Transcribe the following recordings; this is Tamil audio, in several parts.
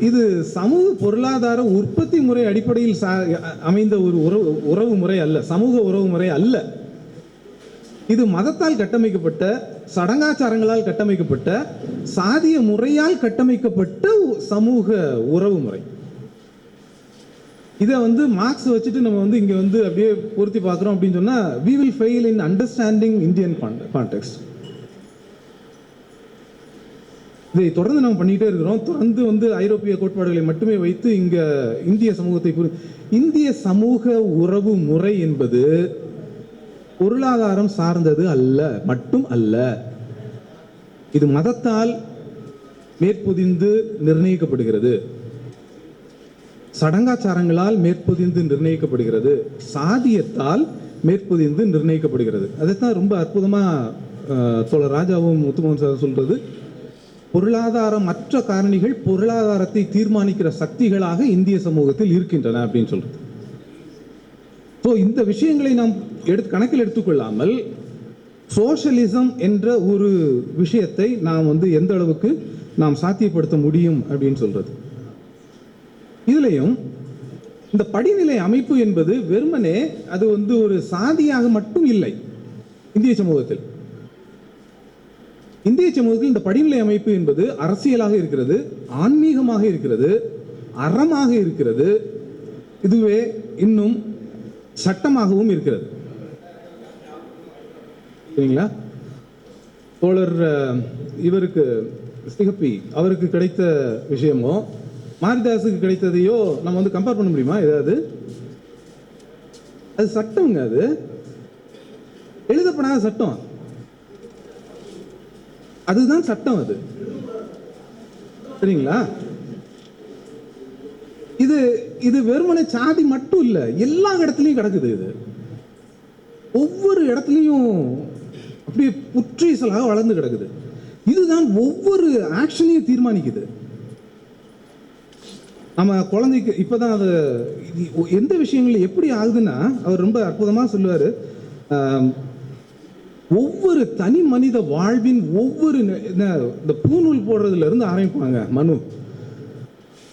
இது சமூக பொருளாதார உற்பத்தி முறை அடிப்படையில் சா- அமைந்த ஒரு உறவு உறவு முறை அல்ல. சமூக உறவு முறை அல்ல. இது மதத்தால் கட்டமைக்கப்பட்ட சடங்காச்சாரங்களால் கட்டமைக்கப்பட்ட சாதிய முறையால் கட்டமைக்கப்பட்ட சமூக உறவு முறை. இதை வந்து மார்க்ஸ் வச்சுட்டு நம்ம வந்து இங்கே வந்து அப்படியே பொருத்தி பார்க்குறோம் அப்படின்னு சொன்னால் we will fail in understanding Indian context இதை தொடர்ந்து நம்ம பண்ணிக்கிட்டே இருக்கிறோம். தொடர்ந்து வந்து ஐரோப்பிய கோட்பாடுகளை மட்டுமே வைத்து இங்கே இந்திய சமூகத்தை புரி இந்திய சமூக உறவு முறை என்பது பொருளாதாரம் சார்ந்தது அல்ல மட்டும் அல்ல. இது மதத்தால் மேற்பொதிந்து நிர்ணயிக்கப்படுகிறது. சடங்காச்சாரங்களால் மேற்பொதிந்து நிர்ணயிக்கப்படுகிறது. சாதியத்தால் மேற்பொதிந்து நிர்ணயிக்கப்படுகிறது. அதைத்தான் ரொம்ப அற்புதமாக சோழ தோழர் ராஜாவும் முத்துமோகன் சார் சொல்றது. பொருளாதாரம் மற்ற காரணிகள் பொருளாதாரத்தை தீர்மானிக்கிற சக்திகளாக இந்திய சமூகத்தில் இருக்கின்றன அப்படின்னு சொல்றது. ஸோ இந்த விஷயங்களை நாம் எடுத்து கணக்கில் எடுத்துக்கொள்ளாமல் சோஷலிசம் என்ற ஒரு விஷயத்தை நாம் வந்து எந்த அளவுக்கு நாம் சாத்தியப்படுத்த முடியும் அப்படின்னு சொல்றது. இதுலையும் இந்த படிநிலை அமைப்பு என்பது வெறுமனே அது வந்து ஒரு சாதியாக மட்டும் இல்லை இந்திய சமூகத்தில். இந்திய சமூகத்தில் இந்த படிநிலை அமைப்பு என்பது அரசியலாக இருக்கிறது ஆன்மீகமாக இருக்கிறது அறமாக இருக்கிறது இதுவே இன்னும் சட்டமாகவும் இருக்கிறது. சரிங்களா? தோழர் இவருக்கு சிகப்பி அவருக்கு கிடைத்த விஷயமோ மாரிதாஸுக்கு கிடைத்ததையோ நம்ம வந்து கம்பேர் பண்ண முடியுமா? ஏதாவது? அது சட்டம்ங்க அது. எழுதப்படாத சட்டம். அதுதான் சட்டம் அது. சரிங்களா? இது இது வெறுமனே சாதி மட்டும் இல்லை எல்லா இடத்துலையும் கிடக்குது இது. ஒவ்வொரு இடத்துலையும் அப்படியே புற்றீசலாக வளர்ந்து கிடக்குது. இதுதான் ஒவ்வொரு ஆக்ஷனையும் தீர்மானிக்குது. நம்ம குழந்தைக்கு இப்போதான் அது எந்த விஷயங்கள் எப்படி ஆகுதுன்னா அவர் ரொம்ப அற்புதமாக சொல்லுவார். ஒவ்வொரு தனி மனித வாழ்வின் ஒவ்வொரு நெ- என்ன, இந்த பூநூல் போடுறதுல இருந்து ஆரம்பிப்பாங்க மனு.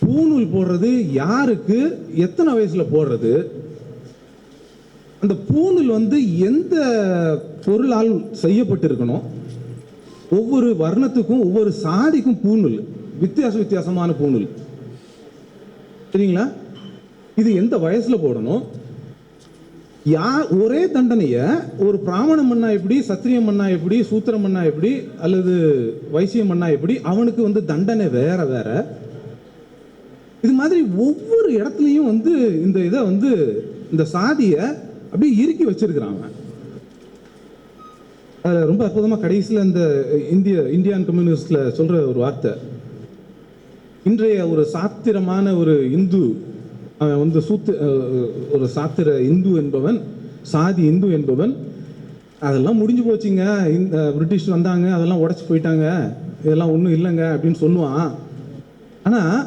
பூநூல் போடுறது யாருக்கு எத்தனை வயசுல போடுறது? அந்த பூநூல் வந்து எந்த பொருளால் செய்யப்பட்டிருக்கணும்? ஒவ்வொரு வர்ணத்துக்கும் ஒவ்வொரு சாதிக்கும் பூநூல் வித்தியாச வித்தியாசமான பூணூல் சரிங்களா? இது எந்த வயசுல போடணும்? யா ஒரே தண்டனைய ஒரு பிராமணம் மண்ணா எப்படி சத்திரியம் மன்னா எப்படி சூத்திரம் பண்ணா எப்படி அல்லது வைசியம் மன்னா எப்படி அவனுக்கு வந்து தண்டனை வேற வேற. இது மாதிரி ஒவ்வொரு இடத்துலையும் வந்து இந்த இதை வந்து இந்த சாதிய அப்படியே இறுக்கி வச்சிருக்கிறாங்க. அதுல ரொம்ப அற்புதமா கடைசியில் இந்த இந்திய இந்தியன் கம்யூனிஸ்ட்ல சொல்ற ஒரு வார்த்தை. இன்றைய ஒரு சாத்திரமான ஒரு இந்து அவன் வந்து சூத்து ஒரு சாத்திர இந்து என்பவன் சாதி இந்து என்பவன். அதெல்லாம் முடிஞ்சு போச்சுங்க. இந்த பிரிட்டிஷ் வந்தாங்க அதெல்லாம் உடச்சி போயிட்டாங்க. இதெல்லாம் ஒன்றும் இல்லைங்க அப்படின்னு சொல்லுவான். ஆனால்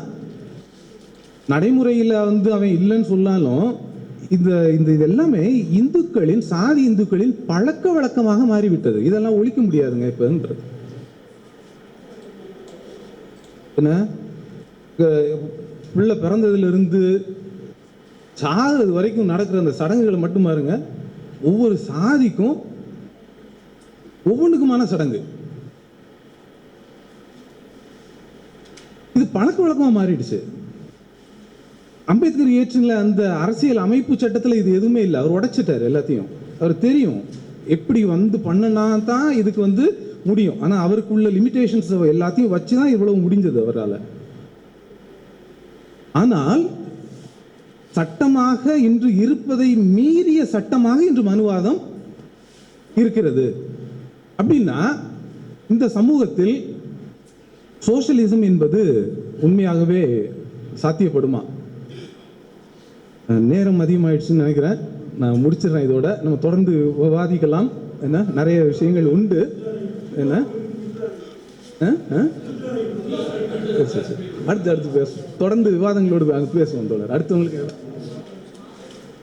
நடைமுறையில் வந்து அவன் இல்லைன்னு சொன்னாலும் இந்த இந்த இது எல்லாமே இந்துக்களின் சாதி இந்துக்களின் பழக்க வழக்கமாக மாறிவிட்டது. இதெல்லாம் ஒழிக்க முடியாதுங்க இப்போன்றது. என்ன? பிள்ளை பிறந்ததுலேருந்து சாகிறது வரைக்கும் நடக்கிற அந்த சடங்குகளை மட்டும் பாருங்க. ஒவ்வொரு சாதிக்கும் ஒவ்வொன்றுக்குமான சடங்கு. இது பழக்க வழக்கமாக மாறிடுச்சு. அம்பேத்கர் இயற்றின அந்த அரசியல் அமைப்பு சட்டத்தில் இது எதுவுமே இல்லை. அவர் உடைச்சிட்டார் எல்லாத்தையும். அவர் தெரியும் எப்படி வந்து பண்ணனா தான் இதுக்கு வந்து முடியும். ஆனால் அவருக்குள்ள லிமிட்டேஷன்ஸ் எல்லாத்தையும் வச்சு தான் இவ்வளவு முடிஞ்சது அவரால். ஆனால் சட்டமாக இன்று இருப்பதை மீறிய சட்டமாக இன்று மனுவாதம் இருக்கிறது. அப்படின்னா இந்த சமூகத்தில் சோஷலிசம் என்பது உண்மையாகவே சாத்தியப்படுமா? நேரம் அதிகமாயிடுச்சுன்னு நினைக்கிறேன். நான் முடிச்சிடுறேன் இதோட. நம்ம தொடர்ந்து விவாதிக்கலாம். என்ன? நிறைய விஷயங்கள் உண்டு. என்ன அஹ்? அஹ்? சரி, சரி, சரி. அடுத்து அடுத்து பேசுவோம் தொடர்ந்து விவாதங்களோடு பேசுவோம் தோழர். அடுத்தவங்களுக்கு